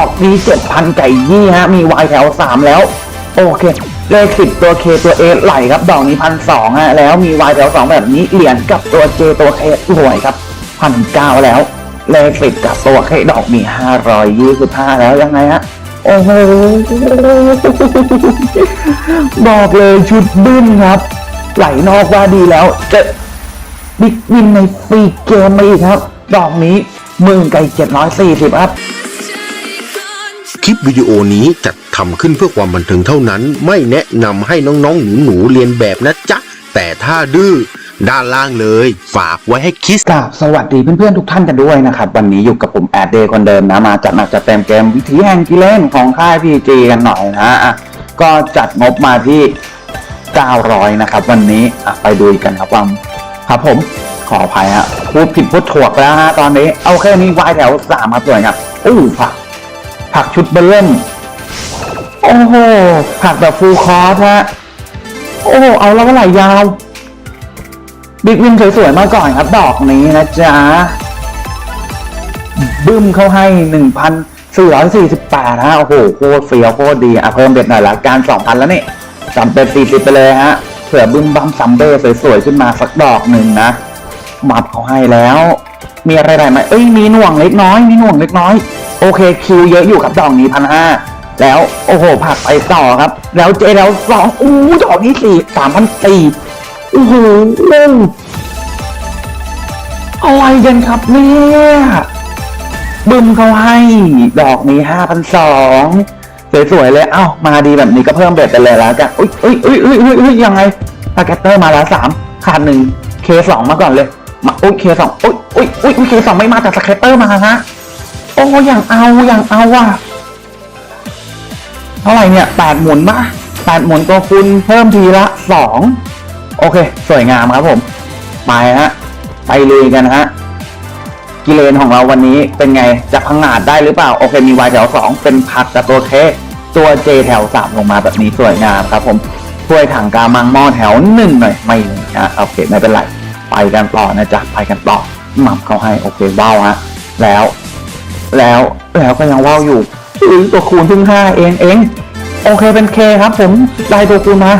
อกดีเจ็ดพันไก่ยี่ฮะ มีวายแถวสามแล้ว โอเค เลขสิบตัวเคตัวเอไหลครับ ดอกนี้พันสองฮะ แล้วมีวายแถวสองแบบนี้ เหรียญกับตัวเจตัวเครวยครับพันเก้าแล้ว เลขสิบกับตัวเคดอกมีห้าร้อยยี่สิบห้าแล้วยังไงฮะโอ้โหบอกเลยชุดบึ้นครับ ไหลนอกว่าดีแล้วเจะบิ๊กวินในฟรีเกมมาอีกครับ ดอกนี้หมื่นไก่เจ็ดร้อยสี่สิบครับ คลิปวิดีโอนี้จัดทำขึ้นเพื่อความบันเทิงเท่านั้น ไม่แนะนำให้น้องๆหนูๆเรียนแบบนะจ๊ะ แต่ถ้าดื้อด้านล่างเลย ฝากไว้ให้คิดกราบสวัสดีเพื่อนๆทุกท่านกันด้วยนะครับ วันนี้อยู่กับผมแอดเดย์คนเดิมนะมาจัดหนักจัดเต็มเกมวิธีแห่งกิเลนของค่ายพีจีกันหน่อยนะอะก็จัดงบมาที่ 900 นะครับ วันนี้อะไปดูกันครับว่าครับผมขออภัยฮะพูดผิดพูดถ่วกแล้วฮะตอนนี้ เอาแค่นี้วายแถวสามครับสวยครับอู้ผัก ผักชุดเบลเล่มโอ้โห ผักแบบฟูลคอร์สฮะ โอ้โห เอาแล้วก็ไหลยาว บิ๊กวินสวยๆมาก่อนครับ ดอกนี้นะจ๊ะ บึ้มเข้าให้หนึ่งพันสี่ร้อยสี่สิบแปดฮะ โอ้โห โคตรเฟี้ยวโคตรดี อะ เพิ่มเบ็ดหน่อยละ การสองพันแล้วนี่จำเป็นสี่สิบไปเลยฮะ เผื่อบึ้มบัมซัมเบอร์สวยๆ ขึ้นมาสักดอกหนึ่งนะมัดเขาให้แล้ว มีอะไรๆไหมเอ้ย มีหน่วงเล็กน้อย มีหน่วงเล็กน้อย โอเคคิวเยอะอยู่ครับดอกนี้พันห้าแล้วโอ้โหผักไปต่อครับ แล้วเจแล้วสองอู้ดอกนี้สี่สามพันสี่โอ้โหเล่นอะไรกันครับเนี่ยบึมเขาให้ ดอกนี้ห้าพันสองสวยๆเลย เอ้า มาดีแบบนี้ก็เพิ่มเบ็ดไปเลยแล้วกันอุ้ยอุ้ยอุ้ยอุ้ยอุ้ยอุ้ยยังไงปาแกตเตอร์มาแล้วสามขาดหนึ่งเคสองมาก่อนเลย มาอุ้ยเคสองอุ้ยอุ้ยอุ้ยเคสองไม่มาแต่สเก็ตเตอร์มาฮะ โอ้อย่างเอาอย่างเอาว่ะเท่าไหร่เนี่ยแปดหมุนปะแปดหมุนตัวคุณเพิ่มทีละสองโอเค สวยงามครับผมไปฮะไปลุยกันฮะกิเลนของเราวันนี้เป็นไงจะพังงาดได้หรือเปล่า โอเค มีวายแถวสองเป็นผักกับตัวเคตัวเจแถวสามลงมาแบบนี้สวยงามครับผมถ้วยถังกามังหม้อแถวหนึ่งหน่อยไม่มีนะโอเคไม่เป็นไร ไปกันต่อนะจ๊ะไปกันต่อหมับเขาให้โอเคว้าฮะแล้ว แล้วแล้วก็ยังว่าวอยู่ตัวคูณเพิ่งห้าเองเอง โอเคเป็นเคครับ ผมได้ตัวคูณมา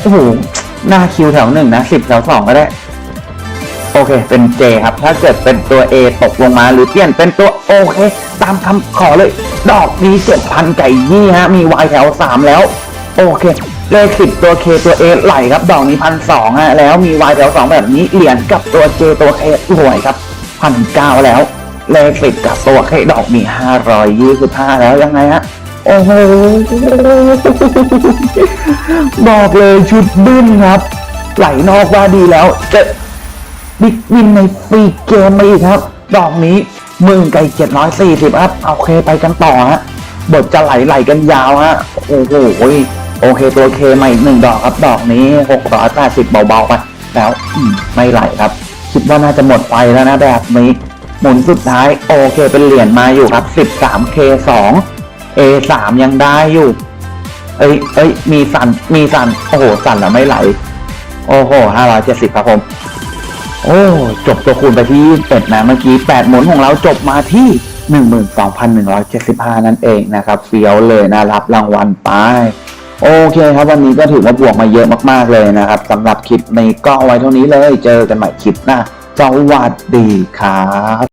โอ้โหหน้าคิวแถวหนึ่งนะสิบแถวสองก็ได้ โอเคเป็น J ครับ ถ้าเกิดเป็นตัว A ตกลงมาหรือเปลี่ยนเป็นตัวโอเค ตามคำขอเลย ดอกดีเจ็ดพันไก่ยี่ฮะ มี Y แถวสามแล้ว โอเค เลขสิบตัว K ตัว A ไหลครับ ดอกนี้พันสองฮะ แล้วมี Y แถวสองแบบนี้เหรียญกับตัว J ตัว K รวยครับพันเก้าแล้ว เลขสิบกับตัว K ดอกมีห้าร้อยยี่สิบห้าแล้วยังไงฮะโอ้โหบอกเลยชุดบึ้นครับ ไหลนอกว่าดีแล้วจะบิ๊กวินในฟรีเกมมาอีกครับ ดอกนี้หมื่นไก่เจ็ดร้อยสี่สิบครับโอเคไปกันต่อฮะบทจะไหลไหลกันยาวฮะโอ้โหโอเคตัวเคมาอีกหนึ่งดอกครับ ดอกนี้หกร้อยแปดสิบเบาๆไปแล้วไม่ไหลครับ คิดว่าน่าจะหมดไฟแล้วนะแบบนี้ มุนสุดท้ายโอเคเป็นเหรียญมาอยู่ครับสิบสามเคสอง A สามยังได้อยู่ เอ้ยเอ้ยมีสั่นมีสั่นโอ้โหสั่นแล้วไม่ไหล โอ้โหห้าร้อยเจ็ดสิบครับผมโอ้จบตัวคูณไปที่เป็ดนะเมื่อกี้แปดหมุนของเราจบมาที่หนึ่งหมื่นสองพันหนึ่งร้อยเจ็ดสิบห้านั่นเองนะครับเฟี้ยวเลยนะรับรางวัลไปโอเคครับวันนี้ก็ถือว่าบวกมาเยอะมากๆเลยนะครับสำหรับคลิปในก็เอาไว้เท่านี้เลย เจอกันใหม่คลิปหน้าสวัสดีครับ